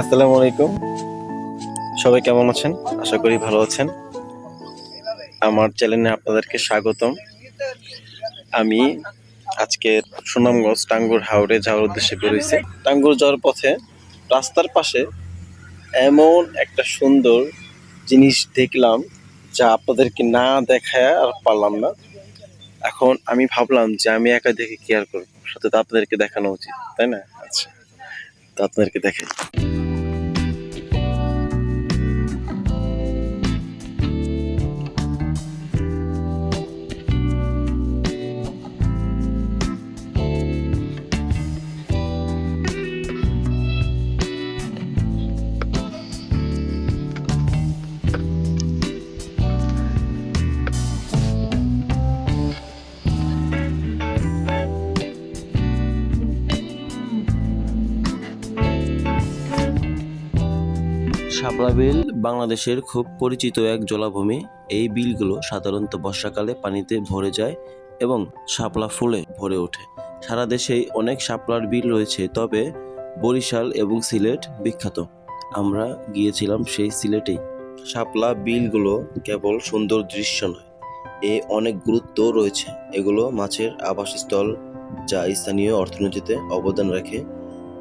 আসসালামু আলাইকুম। সবাই কেমন আছেন? আশা করি ভালো আছেন। আমার চ্যানেলে আপনাদেরকে স্বাগতম। আমি আজকে সুনামগঞ্জ টাঙ্গুর হাওড়ে যাওয়ার উদ্দেশ্যে বেরোইছি। টাঙ্গুর যাওয়ার পথে রাস্তার পাশে এমন একটা সুন্দর জিনিস দেখলাম যা আপনাদেরকে না দেখায় আর পারলাম না। এখন আমি ভাবলাম যে আমি একা দেখে কেয়ার করব? সাথে আপনাদেরকে দেখানো উচিত, তাই না? আচ্ছা। তো আপনাদেরকে দেখে শাপলা বিল বাংলাদেশের খুব পরিচিত এক জলাভূমি। এই বিলগুলো সাধারণত বর্ষাকালে পানিতে ভরে যায় এবং শাপলা ফুলে ভরে ওঠে। সারা দেশেই অনেক শাপলার বিল রয়েছে, তবে বরিশাল এবং সিলেট বিখ্যাত। আমরা গিয়েছিলাম সেই সিলেটেই। শাপলা বিলগুলো কেবল সুন্দর দৃশ্য নয়, এ অনেক গুরুত্ব রয়েছে। এগুলো মাছের আবাসস্থল যা স্থানীয় অর্থনীতিতে অবদান রাখে।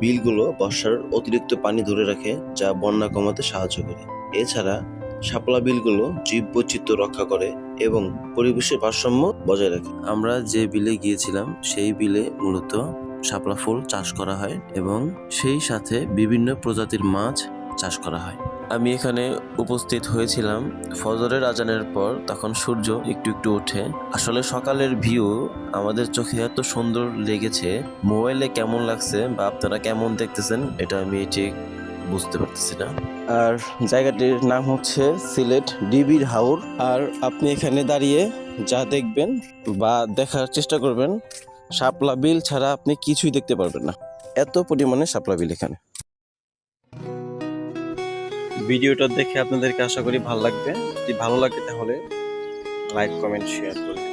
বিলগুলো বর্ষার অতিরিক্ত পানি ধরে রাখে, যা বন্যা কমাতে সাহায্য করে। এছাড়া, শাপলা বিলগুলো জীববৈচিত্র্য রক্ষা করে এবং পরিবেশের ভারসাম্য বজায় রাখে। আমরা যে বিলে গিয়েছিলাম, সেই বিলে মূলত শাপলা ফুল চাষ করা হয় এবং সেই সাথে বিভিন্ন প্রজাতির মাছ চাষ করা হয়। আমি এখানে উপস্থিত হয়েছিলাম। ফজরের আজানের পর তখন সূর্য একটু একটু ওঠে। আসলে সকালের ভিউ আমাদের চোখে এত সুন্দর লেগেছে। মোবাইলে কেমন লাগছে বা আপনারা কেমন দেখতেছেন, এটা আমি ঠিক বুঝতে পারতেছি না। আর জায়গাটির নাম হচ্ছে সিলেট ডিবির হাওর। আর আপনি এখানে দাঁড়িয়ে যা দেখবেন বা দেখার চেষ্টা করবেন, শাপলা বিল ছাড়া আপনি কিছুই দেখতে পারবেন না। এত পরিমাণে শাপলা বিল এখানে। ভিডিওটা দেখে আপনাদেরকে আশা করি ভালো লাগবে যদি ভালো লাগে তাহলে লাইক, কমেন্ট শেয়ার করে দিন।